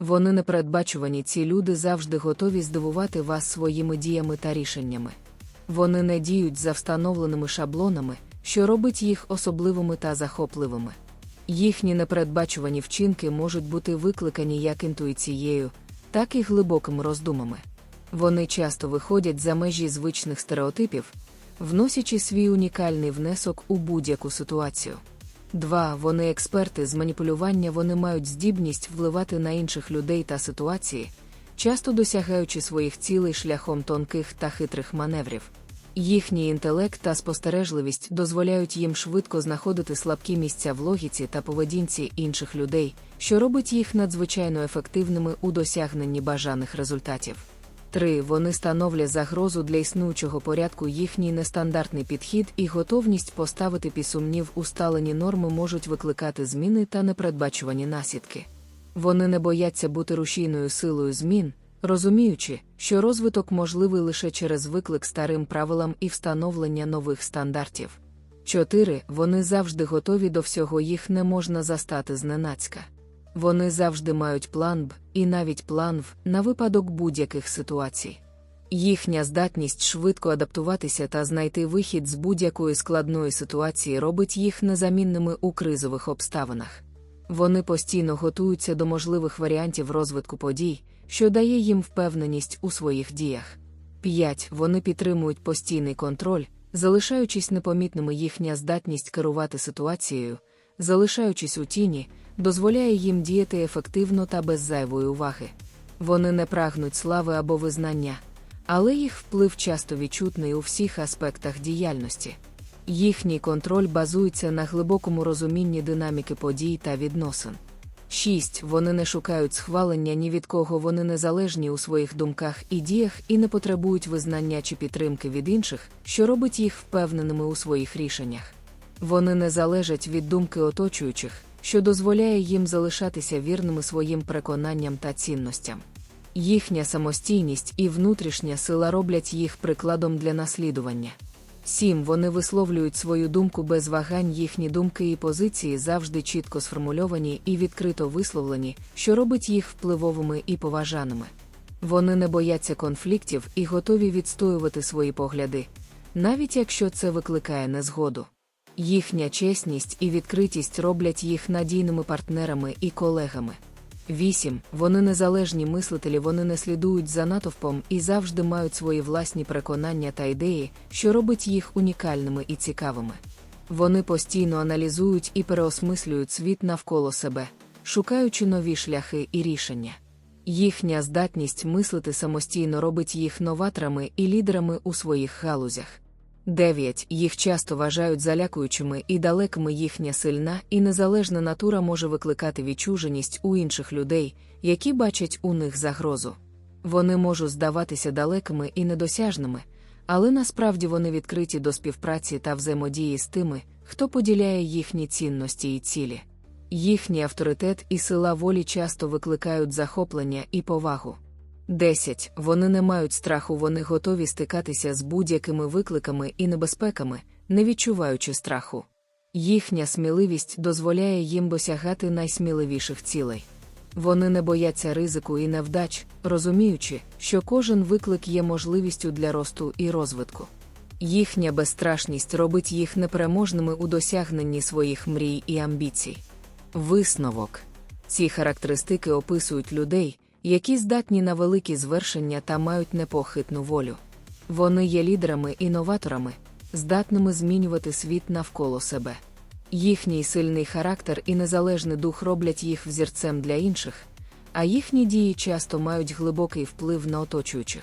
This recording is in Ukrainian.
Вони непередбачувані, ці люди завжди готові здивувати вас своїми діями та рішеннями. Вони не діють за встановленими шаблонами, що робить їх особливими та захопливими. Їхні непередбачувані вчинки можуть бути викликані як інтуїцією, так і глибокими роздумами. Вони часто виходять за межі звичних стереотипів, вносячи свій унікальний внесок у будь-яку ситуацію. 2. Вони експерти з маніпулювання, вони мають здібність впливати на інших людей та ситуації, часто досягаючи своїх цілей шляхом тонких та хитрих маневрів. Їхній інтелект та спостережливість дозволяють їм швидко знаходити слабкі місця в логіці та поведінці інших людей, що робить їх надзвичайно ефективними у досягненні бажаних результатів. 3. Вони становлять загрозу для існуючого порядку їхній нестандартний підхід і готовність поставити під сумнів усталені норми можуть викликати зміни та непередбачувані наслідки. Вони не бояться бути рушійною силою змін, розуміючи, що розвиток можливий лише через виклик старим правилам і встановлення нових стандартів. 4. Вони завжди готові до всього їх не можна застати зненацька. Вони завжди мають план Б і навіть план В на випадок будь-яких ситуацій. Їхня здатність швидко адаптуватися та знайти вихід з будь-якої складної ситуації робить їх незамінними у кризових обставинах. Вони постійно готуються до можливих варіантів розвитку подій, що дає їм впевненість у своїх діях. 5. Вони підтримують постійний контроль, залишаючись непомітними їхня здатність керувати ситуацією, залишаючись у тіні, дозволяє їм діяти ефективно та без зайвої уваги. Вони не прагнуть слави або визнання, але їх вплив часто відчутний у всіх аспектах діяльності. Їхній контроль базується на глибокому розумінні динаміки подій та відносин. 6. Вони не шукають схвалення ні від кого, вони незалежні у своїх думках і діях і не потребують визнання чи підтримки від інших, що робить їх впевненими у своїх рішеннях. Вони не залежать від думки оточуючих, що дозволяє їм залишатися вірними своїм переконанням та цінностям. Їхня самостійність і внутрішня сила роблять їх прикладом для наслідування. 7. Вони висловлюють свою думку без вагань, їхні думки і позиції завжди чітко сформульовані і відкрито висловлені, що робить їх впливовими і поважаними. Вони не бояться конфліктів і готові відстоювати свої погляди, навіть якщо це викликає незгоду. Їхня чесність і відкритість роблять їх надійними партнерами і колегами. 8. Вони незалежні мислителі, вони не слідують за натовпом і завжди мають свої власні переконання та ідеї, що робить їх унікальними і цікавими. Вони постійно аналізують і переосмислюють світ навколо себе, шукаючи нові шляхи і рішення. Їхня здатність мислити самостійно робить їх новаторами і лідерами у своїх галузях. 9. Їх часто вважають залякуючими і далекими їхня сильна і незалежна натура може викликати відчуженість у інших людей, які бачать у них загрозу. Вони можуть здаватися далекими і недосяжними, але насправді вони відкриті до співпраці та взаємодії з тими, хто поділяє їхні цінності і цілі. Їхній авторитет і сила волі часто викликають захоплення і повагу. 10. Вони не мають страху, вони готові стикатися з будь-якими викликами і небезпеками, не відчуваючи страху. Їхня сміливість дозволяє їм досягати найсміливіших цілей. Вони не бояться ризику і невдач, розуміючи, що кожен виклик є можливістю для росту і розвитку. Їхня безстрашність робить їх непереможними у досягненні своїх мрій і амбіцій. Висновок ці характеристики описують людей, які здатні на великі звершення та мають непохитну волю. Вони є лідерами і новаторами, здатними змінювати світ навколо себе. Їхній сильний характер і незалежний дух роблять їх взірцем для інших, а їхні дії часто мають глибокий вплив на оточуючих.